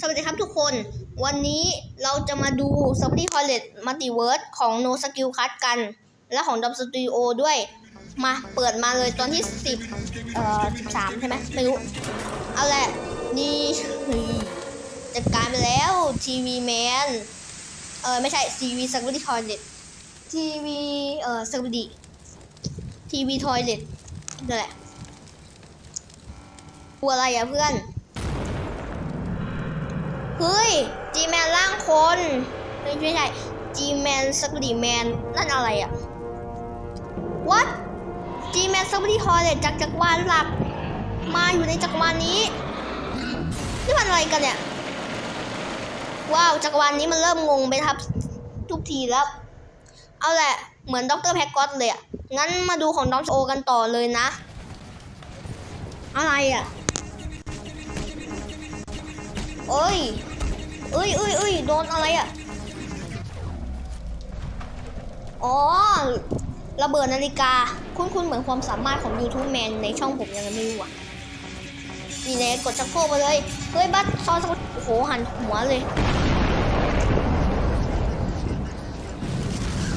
สวัสดีครับทุกคน วันนี้เราจะมาดู s u b ดี้พอลเลตมัลติเวิร์สของ No Skill Cut กัน และของ Dom Studio ด้วย มาเปิดมาเลยตอนที่ 10 เอ่อ 13 ใช่ไหมไม่รู้ เอาแหละ นี่จัดการไปแล้วทีวีแมนเออไม่ใช่ทีวี s u b ดี้พอลเลตทีวีเอ่อ s u b ดี้ทีวีทอยเลตนั่นแหละกลัวอะไรอะเพื่อน เฮ้ยจีแมนร่างคนเฮ้ยไม่ใช่จีแมนสกดีแมนนั่นอะไรอะ what จีแมนสกดีฮอลเลตจากจักรวาลหลัก มาอยู่ในจักรวาลนี้ นี่มันอะไรกันเนี่ย ว้าวจักรวาลนี้มันเริ่มงงไปครับทุกทีแล้ว เอาแหละ เหมือนด็อกเตอร์แพ็กกอตเลยอะงั้นมาดูของดอมโอกันต่อเลยนะ อะไรอะ เอ้ยเอ้ยเอ้ยเอ้ยโดนอะไรอะอ๋อ ระเบิดนาฬิกา คุ้นๆเหมือนความสามารถของ YouTube Man ในช่องผมยังไงไม่รู้อะนี่แน่กดชักโครกไปเลย เฮ้ย บัสซอนโอ้โห หันหัวเลย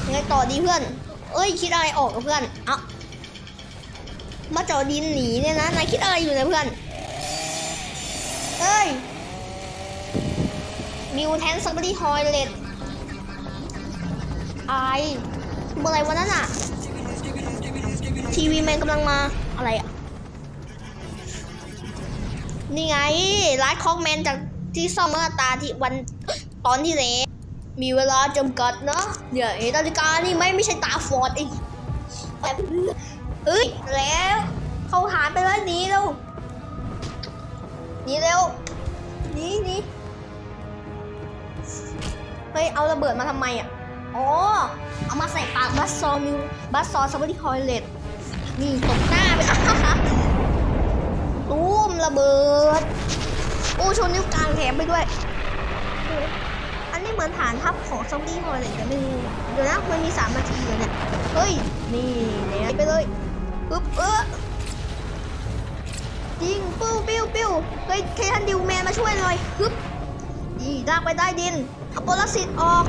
ยังไงต่อดีเพื่อน เอ้ย คิดอะไรออกกับเพื่อน เอ้ามาเจาะดินหนีเนี่ยนะ นายคิดอะไรอยู่นี่ยเพื่อน เอ้ย มิวแทนซักบดี้ฮอยเลตไอเมื่อไรวันนั้นอะทีวีแมนกำลังมาอะไรอะนี่ไงไลฟ์คอกแมนจากที่ซ่อมเมื่อตาที่วันตอนที่แล้วมีเวลาจำกัดนะเดี๋ยวไอ้นาฬิกานี่ไม่ไม่ใช่ตาฟอร์ดอีกแบบเฮ้ยแล้วเขาหาไปแล้วหนีเร็วหนีเร็วหนีหนี ยเอาระเบิดมาทำไมอะอ๋อเอามาใส่ปากบัสซอมิวบัสซอสวัสดีคอยเลตนี่ตบหน้าไปตูมระเบิดโอ้ชนนิ้วกลางแถมไปด้วย อันนี้เหมือนฐานทัพของซอมบี้คอยเลตแต่ไม่รู้เดี๋ยวนะมันมีสามนาทีเลยเนี่ย เฮ้ย นี่เนี่ยไปเลยปึ๊บเออยิงปิ้วปิ้วปิ้วเฮ้ยเคทันดิวแมนมาช่วยหน่อยฮึบ นี่ลากไปใต้ดินเอาปรสิตออก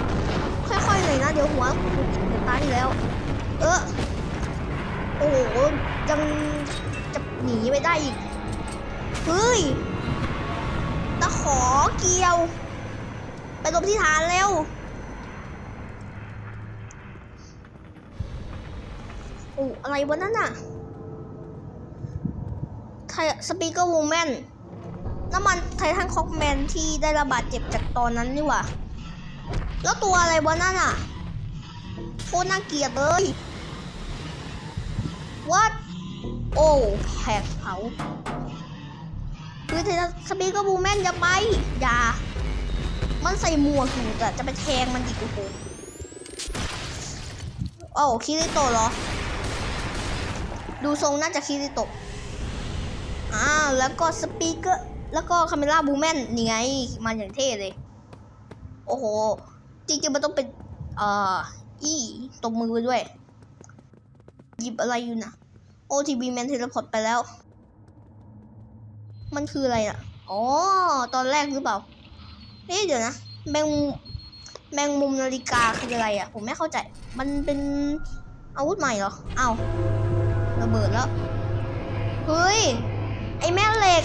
ค่อยๆเลยนะ เดี๋ยวหัวเดี๋ยวตายแล้ว เออโอ้โหยังจะหนีไปได้อีก เฮ้ย ตะขอเกี่ยว ไปลบที่ฐานเร็วโอ้อะไรวะนั่นน่ะไทสปีกเกอร์วูแมน น้ำมันไททันคอกแมนที่ได้ระบาดเจ็บจากตอนนั้นนี่หว่า แล้วตัวอะไรวะนั่นอะโคตรน่าเกลียดเลยวัดโอ้แผกเผาคือไทสปีกเกอร์บูแมนอย่าไป อย่า มันใส่หมวกอยู่แต่จะไปแทงมันอีกโอ้โหโอ้คิริโตเหรอ ดูทรงน่าจะคิริโตอ่าแล้วก็สปีกเกอร์ แล้วก็คาเมล่าบูแมนนี่ไงมาอย่างเท่เลย โอ้โห จริงๆมันต้องเป็น เอ่อ อีตบมือด้วย หยิบอะไรอยู่นะโอทีบีแมนเทเลพอร์ตไปแล้ว มันคืออะไรอะ อ๋อ ตอนแรกหรือเปล่าเอ๊ะเดี๋ยวนะ แมงแมงมุมนาฬิกาคืออะไรอะ ผมไม่เข้าใจ มันเป็นอาวุธใหม่เหรออ้าวระเบิดแล้ว เฮ้ย ไอแม่เหล็ก